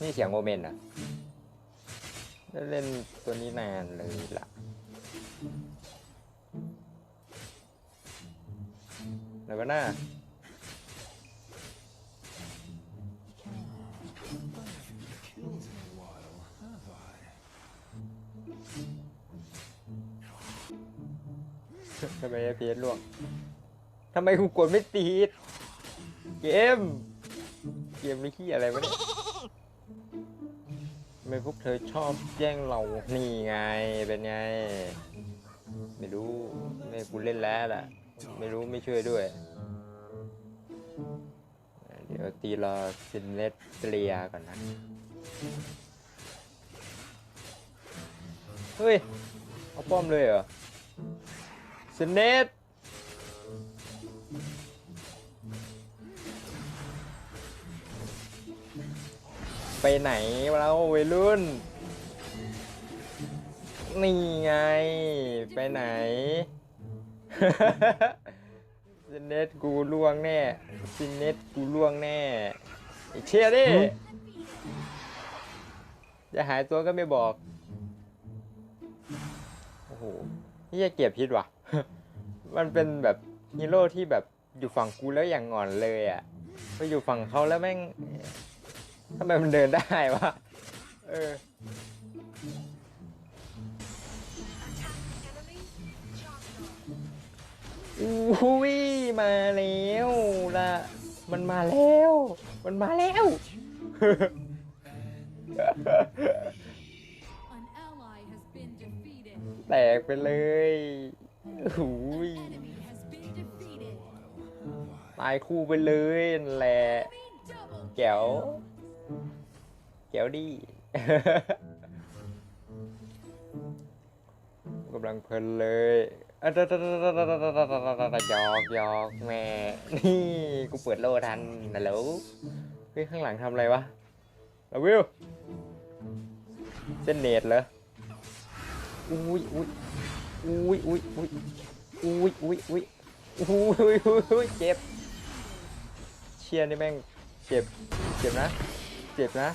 นี่เสียงโมเมนต์อะได้เล่นตัวนี้นานเลยล่ะ แล้วก็หน้าทำไมเอพีเอสล่วงทำไมกูกดไม่ติดเกม เกมนี่ขี้อะไรวะเนี่ย ไม่พวกเธอชอบแย่งเรา นี่ไง เป็นไง ไม่รู้ ไม่กูเล่นแล้วล่ะไม่รู้ไม่ช่วยด้วย เดี๋ยวตีรอซินเลสเตรียก่อนนะ เฮ้ย เอาป้อมเลยเหรอซินเนส ไปไหนวะเราวัยรุ่น นี่ไง ไปไหน ซินเนสกูล่วงแน่ ซินเนสกูล่วงแน่ไอ้เชียดิจะหายตัวก็ไม่บอก โอ้โหนี่จะเกลียบพิษว่ะมันเป็นแบบฮีโร่ที่แบบอยู่ฝั่งกูแล้วอย่างงอนเลยอะไปอยู่ฝั่งเขาแล้วแม่ง ทำไมมันเดินได้วะ เออ อุ้ยมาแล้วล่ะมันมาแล้ว มันมาแล้ว An ally has been defeated. แตกไปเลยหูย Enemy has been defeated. ตายคู่ไปเลยนั่นแหละ Enemy double แก้ว แก้วดีกำลังเพลินเลยอะดะดะดะดะดะดะดะดะดะดะหยอกหยอกแม่ นี่กูเปิดโลทันนะแล้วเฮ้ยข้างหลังทำอะไรวะลาวิวเส้นเนตเหรออุ้ยอุ้ยอุ้ยอุ้ยอุ้ยอุ้ยอุ้ยอุ้ยอุ้ยอุ้ยอุ้ยเจ็บ เชียร์นี่แม่งเจ็บ เจ็บนะ เจ็บนะ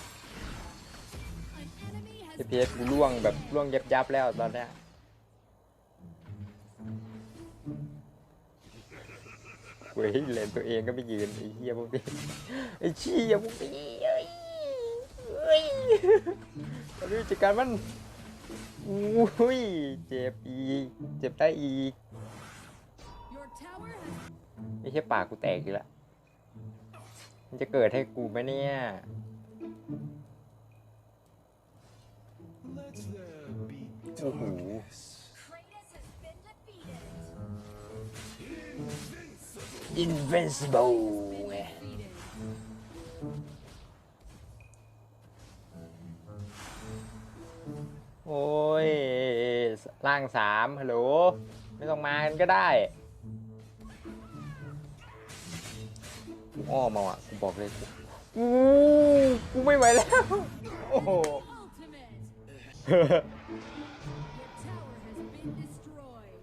เพีเอสกูล่วงแบบล่วงยับยับแล้วตอนนี้เว้ยเลนตัวเองก็ไม่ยืนไอ้เหี้ยพวกนี้ไอ้ชี่ยพวกนี้เอ้ยเอ้ยเอาดูจัดการมันอุ้ยเจ็บอีกเจ็บได้อีกไม่ใช่ปากกูแตกอีกล้วมันจะเกิดให้กูไหมเนี่ย โอ้โหอินเวนซิเบิลโอ้ยร่างสามฮัลโหลไม่ต้องมากันก็ได้อ้อมาอะกูบอกเลย กูกูไม่ไหวแล้ว โอ้โห Ultimate. Your tower has been destroyed.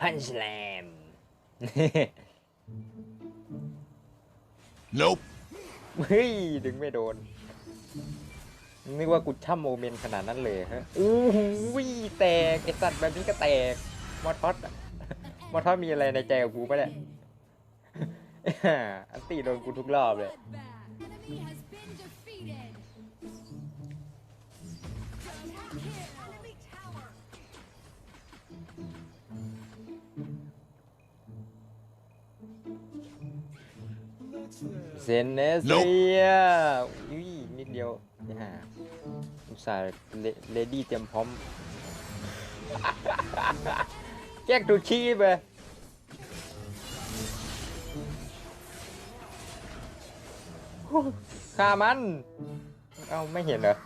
พันชแลม Nope. เฮ้ย ดึงไม่โดน นึกว่ากูช่ำโมเมนต์ขนาดนั้นเลยฮะอู้หูยแตก ไอสัตว์แบบนี้ก็แตก มอทอสอะมอทอสมีอะไรในใจกับกูปะเนี่ย อันตีโดนกูทุกรอบเลยเซนเนสเซียอุ้ยนิดเดียวนี่ฮะอุตส่าห์เลดี้เตรียมพร้อมแยกดูชีพไป ฆ่ามัน เอ้าไม่เห็นเหรอ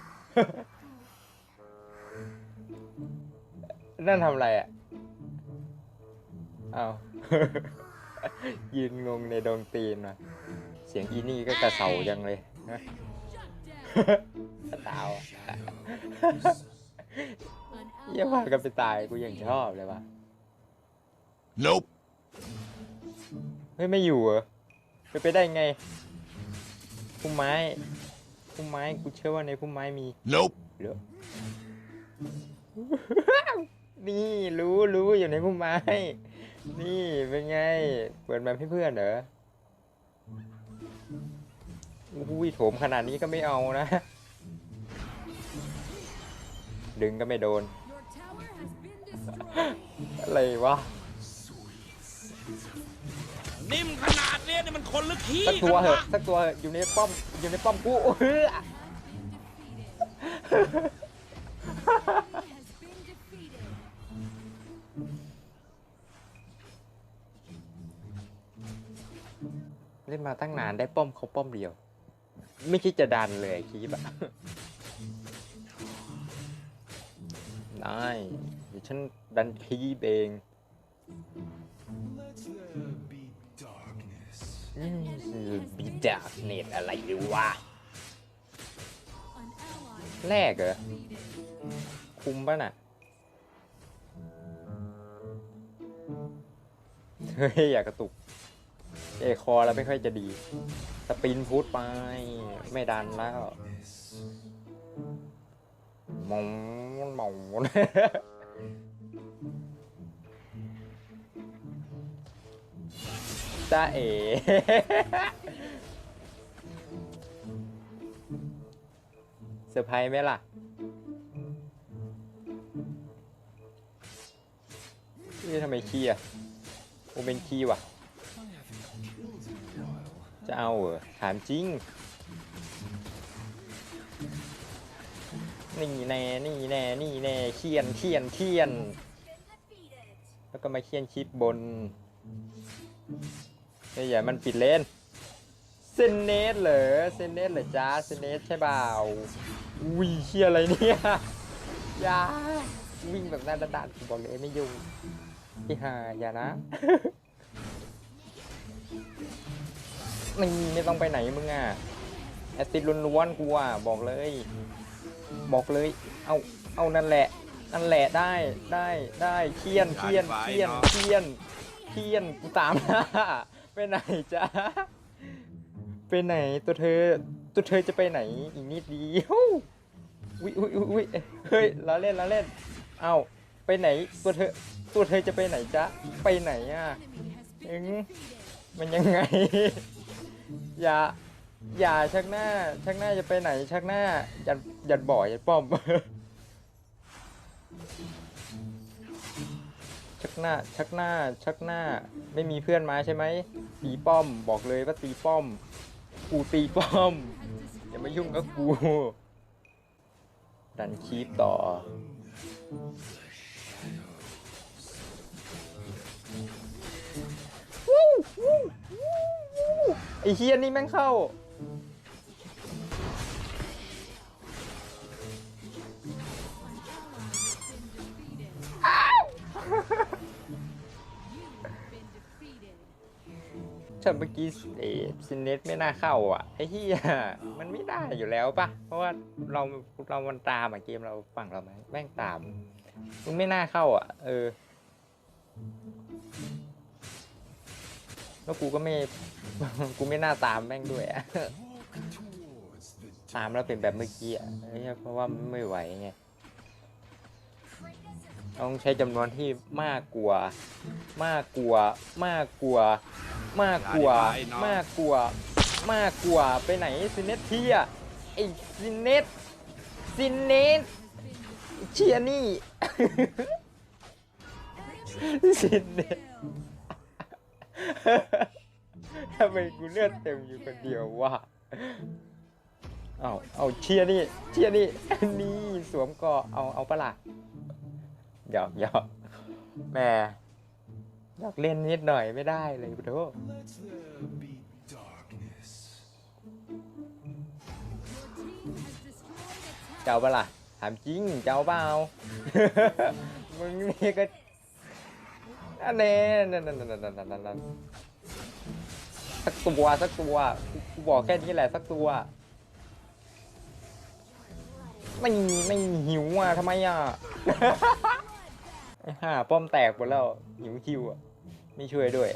นั่นทำอะไรอะ เอ้ายืนงงในดงตีนว่ะเสียงอีนี่ก็กระเสาจังเลยนะ Shut down. ตาวอะ An เยี่ยมพา ally กันไปตายกูยังชอบเลยว่ะ Nope. เฮ้ยไม่อยู่เหรอไปนไปได้ไง พุ่มไม้พุ่มไม้กูเชื่อว่าในพุ่มไม้มี Nope. เหรอนี่รู้รู้อยู่ในพุ่มไม้ นี่เป็นไง เปิดมาให้เพื่อนเหรออุ้ยโถมขนาดนี้ก็ไม่เอานะ ดึงก็ไม่โดน Your tower has been destroyed. อะไรวะ นิ่มขนาดเนี้ยนี่มันคนหรือขี้สักตัวกันเหอะวะสักตัวเหอะอยู่ในป้อมอยู่ในป้อมกูเฮ้ย Has been defeated. เล่นมาตั้งนานได้ป้อมเขาป้อมเดียว ไม่คิดจะดันเลยคีบอะได้เดี๋ยวฉันดันคีบเอง Let there บีดาเน็ตอะไรหรือวะแรกเหรอ คุมป่ะน่ะ เฮ้ย อยากกระตุก เอคอแล้วไม่ค่อยจะดี สปินพุทไป ไม่ดันแล้วมองมอง จ้าเอ๋เซอร์ไพรส์ไหมล่ะ นี่ทำไมขี้อะโอเป็นขี้ว่ะ จะเอาเหรอ ถามจริง นี่แน่ นี่แน่ นี่แน่เคียนเคียนเคียน แล้วก็มาเคียนชิปบน เฮ้ยอย่ามันปิดเลนเซนเนสเหรอเซนเนสเหรอจ้าเซนเนสใช่เปล่าอุ้ยเคียอะไรเนี่ยอย่าวิ่งแบบหน้าด้านๆบอกเลยไม่ยุ่งพี่หาอย่านะนี่ไม่ต้องไปไหนมึงอะแอสซิดล้วนๆกูอะบอกเลย บอกเลย เอาเอานั่นแหละนั่นแหละได้ได้ได้เคียนเคียนเคียนเคียนเคียนกูตามน้า ไปไหนจ๊ะไปไหนตัวเธอ ตัวเธอจะไปไหนอีกนิดเดียวอุ้ยอุ้ยอุ้ยเฮ้ยล้อเล่นล้อเล่นเอาไปไหนตัวเธอ ตัวเธอจะไปไหนจ๊ะไปไหนอะ Enemy has been Ừ. defeated. มันยังไง อย่า อย่าชักหน้า ชักหน้าจะไปไหน ชักหน้า อยันยันบ่อยันป้อม ชักหน้า ชักหน้า ชักหน้า ไม่มีเพื่อนมาใช่ไหมตีป้อม บอกเลยว่าตีป้อม กูตีป้อม อย่ามายุ่งกับกู ดันคีปต่อ ไอเฮียนี่แม่งเข้า ฉันเมื่อกี้เอซินเนตไม่น่าเข้าอะไอ้เฮียมันไม่ได้อยู่แล้วปะเพราะว่าเราเรามันตามอะเกมเราฝั่งเราไหมแม่งตามมึงไม่น่าเข้าอะ เออ แล้วกูก็ไม่กูไม่น่าตามแม่งด้วยอะตามแล้วเป็นแบบเมื่อกี้อะเอ้ยเพราะว่าไม่ไหวไงต้องใช้จำนวนที่มากกว่ามากกว่ามากกว่า มากกว่ามากกว่ามากกว่าไปไหนซินเนตเทียไอซินเนตซินเนตเชียนี่ซินเนตทำไมกูเลือดเต็มอยู่คนเดียววะเอาเอาเชียร์นี่เชียร์นี่นี่สวมกาะเอาเอาปะล่ะหยอกหยอกแม่ อยากเล่นนิดหน่อยไม่ได้เลยพุทโธ Let there be darkness. Your team has destroyed a tower. เจ้าปะล่ะถามจริงเจ้าเปล่า มึงนี่ก็อันนี้นั่นนั่นนั่นนั่นนั่นนั่นนั่นสักตัวสักตัวกูกูบอกแค่นี้แหละสักตัวไม่ไม่หิวอะทำไมอะ ไอ้ห่าป้อมแตกหมดแล้วหิวคิวอะ ไม่ช่วยด้วย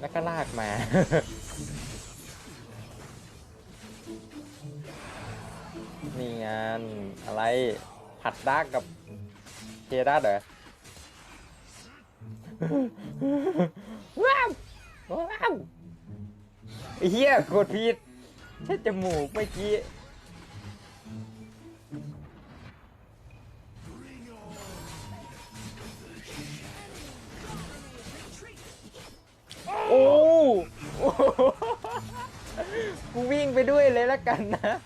แล้วก็ลากมา นี่งานอะไรผัดดักกับเคดัสเหรอว้าวว้าวเฮียกดผิดใช่จมูกเมื่อกี้ กูวิ่งไปด้วยเลยแล้วกันนะ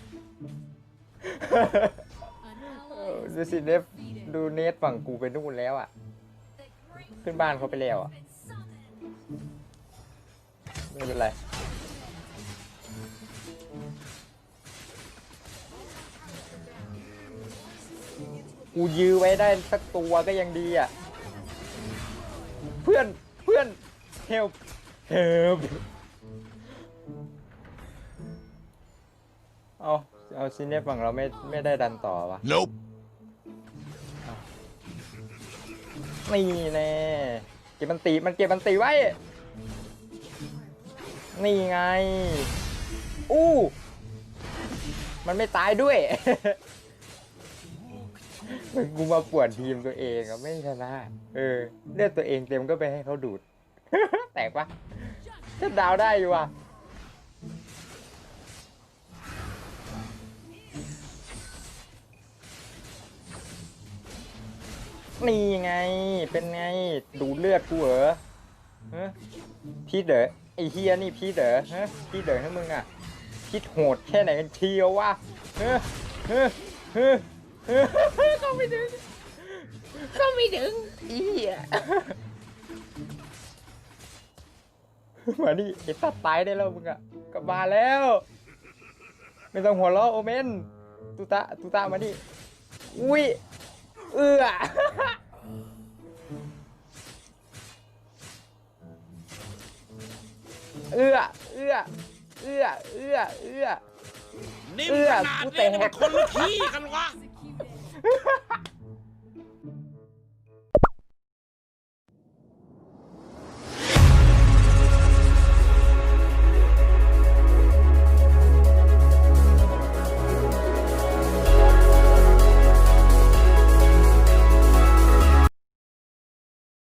ดูสิเนฟดูเนทฝั่งกูไปนู่นแล้วอะ ขึ้นบ้านเขาไปแล้วอะ ไม่เป็นไรกูยื้อไว้ได้สักตัวก็ยังดีอะ เพื่อนเพื่อน help help เอาเอาซินเนฟฝั่งเราไม่ไม่ได้ดันต่อวะ Nope นี่แน่เก็บมันตีมันเก็บมันตีไว้ นี่ไง อู้ มันไม่ตายด้วย มันกูมาป่วนทีมตัวเองอะไม่ชนะ เออ เลือดตัวเองเต็มก็ไปให้เขาดูด แตกปะฉันดาวได้อยู่ว่ะ นี่ไง เป็นไง ดูเลือดกูเหรอฮะพี่เด๋อไอเฮียนี่พี่เด๋อฮะพี่เด๋อให้มึงอะคิดโหดแค่ไหนกันเชียววะเฮ้เฮ้เฮ้เฮ้เข้าไม่ถึงเข้าไม่ถึงไอ้เฮียมาดิไอ้ตัดตายได้แล้วมึงอะกลับมาแล้ว ไม่ต้องหัวเราะโอเมนตุตะตุตะมาดิอุ้ย เอื้อเอื้อเอื้อเอื้อเอื้อเอื้อ นิ่มเอื้อนาดกูนี้ยแตกนี่มันคนละขี้กันวะ